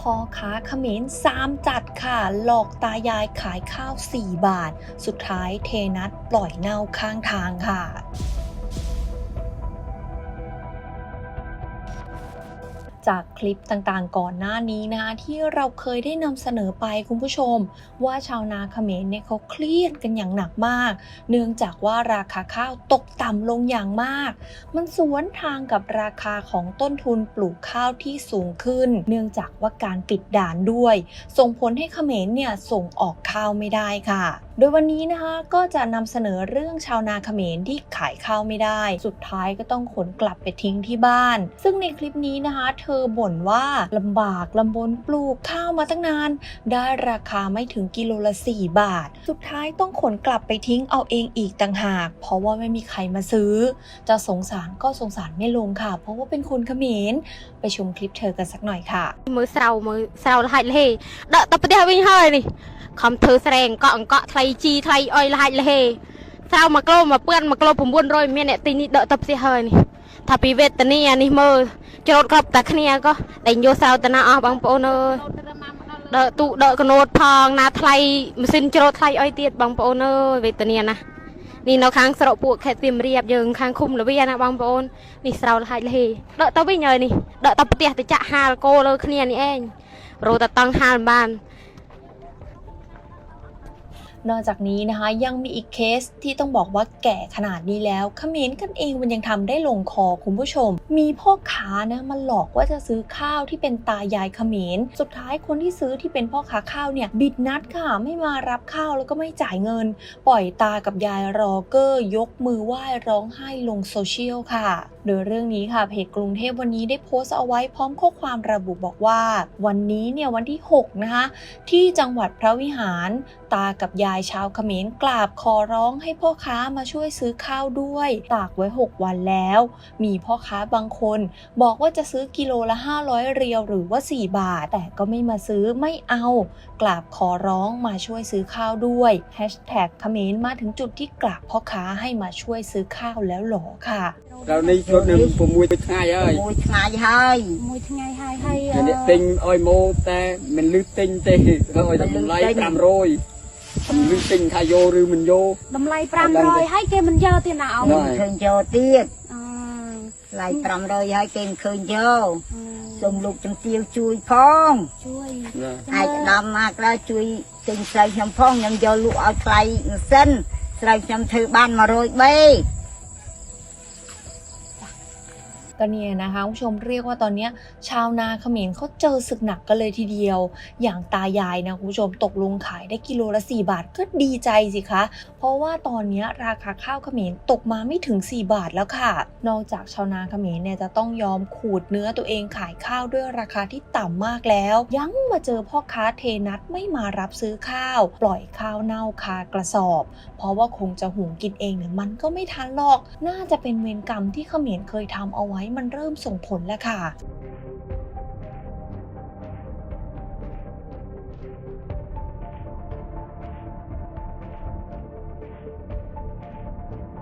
พ่อค้าเขมรสามจัดค่ะ หลอกตายายขายข้าว 4 บาท สุดท้ายเทนัดปล่อยเน่าข้างทางค่ะ จากคลิปต่างๆ ก่อนหน้านี้นะคะที่เราเคยได้นำเสนอไปคุณผู้ชม ว่าชาวนาเขมรเนี่ยเขาเครียดกันอย่างหนักมาก เนื่องจากว่าราคาข้าวตกต่ำลงอย่างมาก มันสวนทางกับราคาของต้นทุนปลูกข้าวที่สูงขึ้น เนื่องจากว่าการปิดด่านด้วย ส่งผลให้เขมรเนี่ยส่งออกข้าวไม่ได้ค่ะ โดยวันนี้นะคะก็จะนำเสนอเรื่องชาวนาเขมรที่ขายข้าวไม่ได้ สุดท้ายก็ต้องขนกลับไปทิ้งที่บ้าน ซึ่งในคลิปนี้นะคะ เธอบ่นว่าลำบากลำบนปลูกข้าวมาตั้งนาน ได้ราคาไม่ถึงกิโลละ 4 บาท สุดท้ายต้องขนกลับไปทิ้งเอาเองอีกต่างหาก เพราะว่าไม่มีใครมาซื้อ จะสงสารก็สงสารไม่ลงค่ะ เพราะว่าเป็นคนเขมรไปชมคลิปเธอกันสักหน่อยค่ะมือเศร้ามือเศร้าหายเลยเดาตบเดียววิ่งเข้ยนี่ ខំធ្វើស្រែអង្កក់អង្កក់ថ្លៃជីថ្លៃអុយលហាច់លហេស្រោ1គីឡូ1ពឿន1គីឡូ900មានអ្នកទិញនេះដកទៅផ្ទះហើយនេះថាពីវេទនីអានេះមើលច្រូតគ្រប់តែគ្នាក៏តែយកស្រោតណាអស់បងប្អូនអើយដកទូដកកណូតផងណាថ្លៃម៉ាស៊ីនច្រូតថ្លៃអុយទៀតបងប្អូនអើយវេទនីណានេះនៅខាងស្រុកពួកខេត្តសៀមរាបយើងខាងឃុំលវាណាបងប្អូននេះស្រោលហាច់លហេដកទៅវិញហើយនេះដកទៅផ្ទះទៅចាក់ហាលគោលើគ្នានេះឯងរោតតង់ហាលបាន นอกจากนี้นะคะยังมีอีกเคสที่ต้องบอกว่าแก่ขนาดนี้แล้วขมรกันเองมันยังทำได้ลงคอคุณผู้ชม มีพ่อค้านะมาหลอกว่าจะซื้อข้าวที่เป็นตายายขมรสุดท้ายคนที่ซื้อที่เป็นพ่อค้าข้าวเนี่ยบิดนัดค่ะไม่มารับข้าวแล้วก็ไม่จ่ายเงิน ปล่อยตากับยายรอเกอร์ยกมือไหว้ร้องไห้ลงโซเชียลค่ะโดยเรื่องนี้ค่ะเพจกรุงเทพวันนี้ได้โพสต์เอาไว้พร้อมข้อความระบุบอกว่า วันนี้เนี่ยวันที่ 6 นะคะ ที่จังหวัดพระวิหาร ตากับยายชาวเขมรกราบขอร้องให้พ่อค้ามาช่วยซื้อข้าวด้วย ตากไว้ 6 วันแล้ว มีพ่อค้าบางคน บอกว่าจะซื้อกิโลละ 500 เรียวหรือว่า 4 บาท แต่ก็ไม่มาซื้อไม่เอา กราบขอร้องมาช่วยซื้อข้าวด้วยแฮชแท็กเขมรมาถึงจุดที่กราบพ่อค้าให้มาช่วยซื้อข้าวแล้วหรอค่ะ រនេះជត់នឹង6ថ្ងៃហើយ6ថ្ងៃហើយ1ថ្ងៃហើយហើយអ្នកទិញអោយម៉ូតែមិនលឺទិញទេគាត់អោយតែតម្លៃ500ខ្ញុំលឺទិញថាយកឬមិនយកតម្លៃ500ហើយគេមិនយកទៀតណាអងឃើញយកទៀតថ្លៃ500ហើយគេមិនឃើញយកសូមលោកជំទាវជួយផងជួយអាចដំមកដល់ជួយទិញស្រូវខ្ញុំផងខ្ញុំយកលក់ឲ្យថ្លៃម៉ាស៊ីនស្រូវខ្ញុំធ្វើបាន100បេ ก็เนี่ยนะคะคุณผู้ชมเรียกว่าตอนนี้ชาวนาเขมรเขาเจอศึกหนักกันเลยทีเดียว อย่างตายายนะคุณผู้ชมตกลงขายได้กิโลละ 4 บาทก็ดีใจสิคะ เพราะว่าตอนนี้ราคาข้าวเขมรตกมาไม่ถึง 4 บาทแล้วค่ะ นอกจากชาวนาเขมรเนี่ยจะต้องยอมขูดเนื้อตัวเองขายข้าวด้วยราคาที่ต่ำมากแล้ว ยังมาเจอพ่อค้าเทนัดไม่มารับซื้อข้าว ปล่อยข้าวเน่าคากระสอบ เพราะว่าคงจะหุงกินเองเนี่ยมันก็ไม่ทันหรอก น่าจะเป็นเวรกรรมที่เขมรเคยทำเอาไว้มันเริ่มส่งผลแล้วค่ะ